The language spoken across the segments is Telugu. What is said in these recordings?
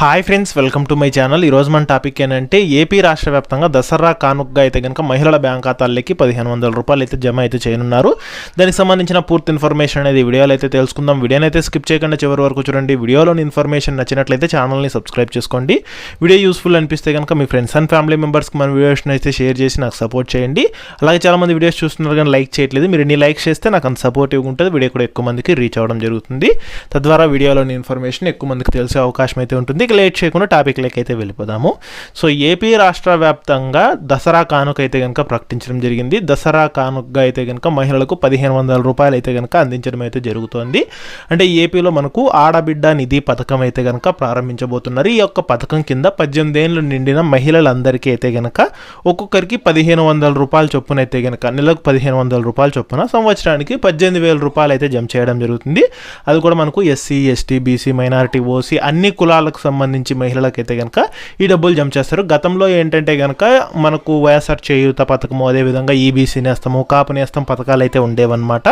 Hi friends welcome to my channel. ఈరోజు మన టాపిక్ ఏంటంటే ఏపీ రాష్ట్ర వ్యాప్తంగా దసరా కానుకగా అయితే కనుక మహిళల బ్యాంక్ ఖాతాలకి పదిహేను వందల రూపాయలు అయితే జమ అయితే చేయనున్నారు. దానికి సంబంధించిన పూర్తి ఇన్ఫర్మేషన్ అనేది వీడియోలో అయితే తెలుసుకుందాం. వీడియోని అయితే స్కిప్ చేయకుండా చివరి వరకు చూడండి. వీడియోలోని ఇన్ఫర్మేషన్ నచ్చినట్లయితే ఛానల్ని సబ్స్క్రైబ్ చేసుకోండి. వీడియో యూస్ఫుల్ అనిపిస్తే కనుక మీ ఫ్రెండ్స్ అండ్ ఫ్యామిలీ మెంబర్స్కి మన వీడియోస్ని అయితే షేర్ చేసి నాకు సపోర్ట్ చేయండి. అలాగే చాలామంది వీడియోస్ చూస్తున్నారు కానీ లైక్ చేయట్లేదు. మీరు ఎన్ని లైక్ చేస్తే నాకు అంత సపోర్టివ్గా ఉంటుంది. వీడియో కూడా ఎక్కువ మందికి రీచ్ అవ్వడం జరుగుతుంది. తద్వారా వీడియోలోని ఇన్ఫర్మేషన్ ఎక్కువ మందికి తెలిసే అవకాశం అయితే ఉంటుంది. ఇక లేట్ చేయకుండా టాపిక్ అయితే వెళ్ళిపోదాము. సో ఏపీ రాష్ట్ర వ్యాప్తంగా దసరా కానుక అయితే కనుక ప్రకటించడం జరిగింది. దసరా కానుకగా అయితే కనుక మహిళలకు పదిహేను వందల రూపాయలు అయితే కనుక అందించడం అయితే జరుగుతోంది. అంటే ఏపీలో మనకు ఆడబిడ్డ నిధి పథకం అయితే కనుక ప్రారంభించబోతున్నారు. ఈ యొక్క పథకం కింద పద్దెనిమిది ఏళ్ళు నిండిన మహిళలందరికీ అయితే కనుక ఒక్కొక్కరికి పదిహేను వందల రూపాయల చొప్పున అయితే కనుక నెలకు పదిహేను వందల రూపాయల చొప్పున సంవత్సరానికి పద్దెనిమిది వేల రూపాయలు అయితే జమ చేయడం జరుగుతుంది. అది కూడా మనకు SC ST BC minority OC అన్ని కులాలకు సంబంధించి సంబంధించి మహిళలకైతే కనుక ఈ డబ్బులు జమ చేస్తారు. గతంలో ఏంటంటే కనుక మనకు వైఎస్ఆర్ చేయూత పథకము అదేవిధంగా ఈబీసీ నేస్తము కాపు నేస్తం పథకాలు అయితే ఉండేవన్నమాట.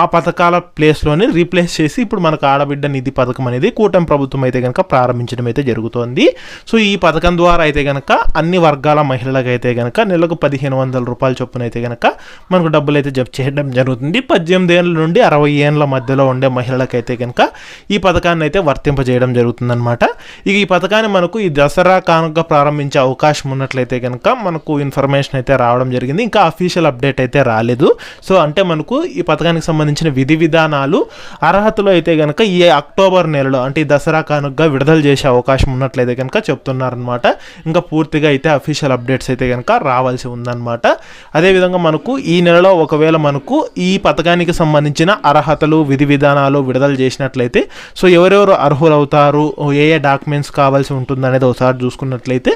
ఆ పథకాల ప్లేస్లోని రీప్లేస్ చేసి ఇప్పుడు మనకు ఆడబిడ్డ నిధి పథకం అనేది కూటమి ప్రభుత్వం అయితే కనుక ప్రారంభించడం అయితే జరుగుతోంది. సో ఈ పథకం ద్వారా అయితే కనుక అన్ని వర్గాల మహిళలకైతే కనుక నెలకు పదిహేను వందల రూపాయల చొప్పున అయితే కనుక మనకు డబ్బులు అయితే జప్ చేయడం జరుగుతుంది. పద్దెనిమిది ఏళ్ళ నుండి అరవై ఏళ్ళ మధ్యలో ఉండే మహిళలకైతే కనుక ఈ పథకాన్ని అయితే వర్తింపజేయడం జరుగుతుందన్నమాట. ఇక ఈ పథకాన్ని మనకు ఈ దసరా కానుక ప్రారంభించే అవకాశం ఉన్నట్లయితే కనుక మనకు ఇన్ఫర్మేషన్ అయితే రావడం జరిగింది. ఇంకా అఫీషియల్ అప్డేట్ అయితే రాలేదు. సో అంటే మనకు ఈ పథకానికి సంబంధించిన విధి విధానాలు అర్హతలు అయితే కనుక ఈ అక్టోబర్ నెలలో అంటే ఈ దసరా కానుకగా విడుదల చేసే అవకాశం ఉన్నట్లయితే కనుక చెప్తున్నారనమాట ఇంకా పూర్తిగా అయితే అఫీషియల్ అప్డేట్స్ అయితే కనుక రావాల్సి ఉందన్నమాట. అదేవిధంగా మనకు ఈ నెలలో ఒకవేళ మనకు ఈ పథకానికి సంబంధించిన అర్హతలు విధి విధానాలు విడుదల చేసినట్లయితే సో ఎవరెవరు అర్హులవుతారు ఏ ఏ డాక్యుమెంట్స్ కావాల్సి ఉంటుంది అనేది ఒకసారి చూసుకున్నట్లయితే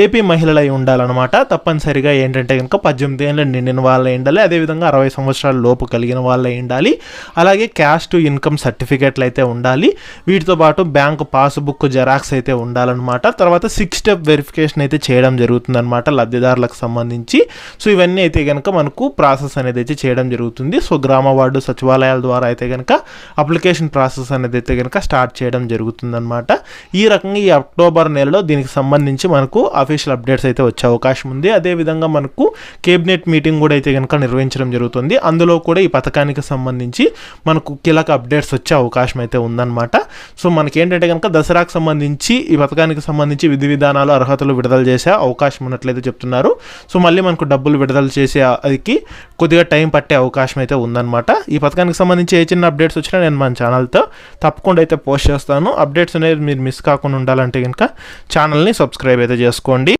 ఏపీ మహిళలు అయి ఉండాలన్నమాట. తప్పనిసరిగా ఏంటంటే కనుక పద్దెనిమిది ఏళ్ళు నిండిన వాళ్ళు ఉండాలి. అదేవిధంగా అరవై సంవత్సరాల లోపు కలిగిన వాళ్ళు ఉండాలి. అలాగే క్యాష్ టు ఇన్కమ్ సర్టిఫికేట్లు అయితే ఉండాలి. వీటితో పాటు బ్యాంక్ పాస్బుక్ జెరాక్స్ అయితే ఉండాలన్నమాట. తర్వాత సిక్స్ స్టెప్ వెరిఫికేషన్ అయితే చేయడం జరుగుతుందన్నమాట లబ్ధిదారులకు సంబంధించి. సో ఇవన్నీ అయితే కనుక మనకు ప్రాసెస్ అనేది అయితే చేయడం జరుగుతుంది. సో గ్రామ వార్డు సచివాలయాల ద్వారా అయితే కనుక అప్లికేషన్ ప్రాసెస్ అనేది అయితే కనుక స్టార్ట్ చేయడం జరుగుతుందన్నమాట. ఈ రకంగా ఈ అక్టోబర్ నెలలో దీనికి సంబంధించి మనకు అఫీషియల్ అప్డేట్స్ అయితే వచ్చే అవకాశం ఉంది. అదేవిధంగా మనకు కేబినెట్ మీటింగ్ కూడా అయితే కనుక నిర్వహించడం జరుగుతుంది. అందులో కూడా ఈ పథకానికి సంబంధించి మనకు కీలక అప్డేట్స్ వచ్చే అవకాశం అయితే ఉందన్నమాట. సో మనకి ఏంటంటే కనుక దసరాకు సంబంధించి ఈ పథకానికి సంబంధించి విధి విధానాలు అర్హతలు విడుదల చేసే అవకాశం ఉన్నట్లయితే చెప్తున్నారు. సో మళ్ళీ మనకు డబ్బులు విడుదల చేసే అదికి కొద్దిగా టైం పట్టే అవకాశం అయితే ఉందన్నమాట. ఈ పథకానికి సంబంధించి ఏ చిన్న అప్డేట్స్ వచ్చినా నేను మన ఛానల్తో తప్పకుండా అయితే పోస్ట్ చేస్తాను. అప్డేట్స్ అనేది మీరు మిస్ కాకుండా ఉండాలంటే కనుక ఛానల్ని సబ్స్క్రైబ్ అయితే చేసుకోండి.